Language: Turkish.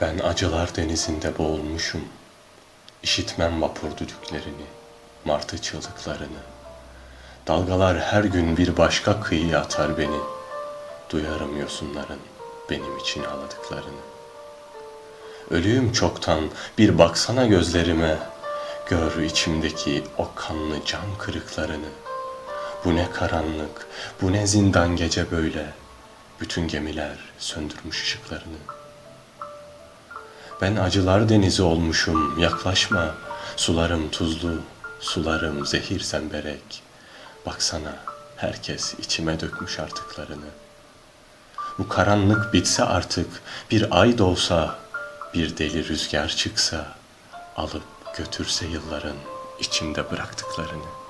Ben acılar denizinde boğulmuşum. İşitmem vapur düdüklerini, martı çığlıklarını. Dalgalar her gün bir başka kıyıya atar beni. Duyarım yosunların benim için ağladıklarını. Ölüyüm çoktan, bir baksana gözlerime. Gör içimdeki o kanlı can kırıklarını. Bu ne karanlık, bu ne zindan gece böyle. Bütün gemiler söndürmüş ışıklarını. Ben acılar denizi olmuşum, yaklaşma. Sularım tuzlu, sularım zehir semberek. Baksana, herkes içime dökmüş artıklarını. Bu karanlık bitse artık, bir ay doğsa, bir deli rüzgar çıksa, alıp götürse yılların içimde bıraktıklarını.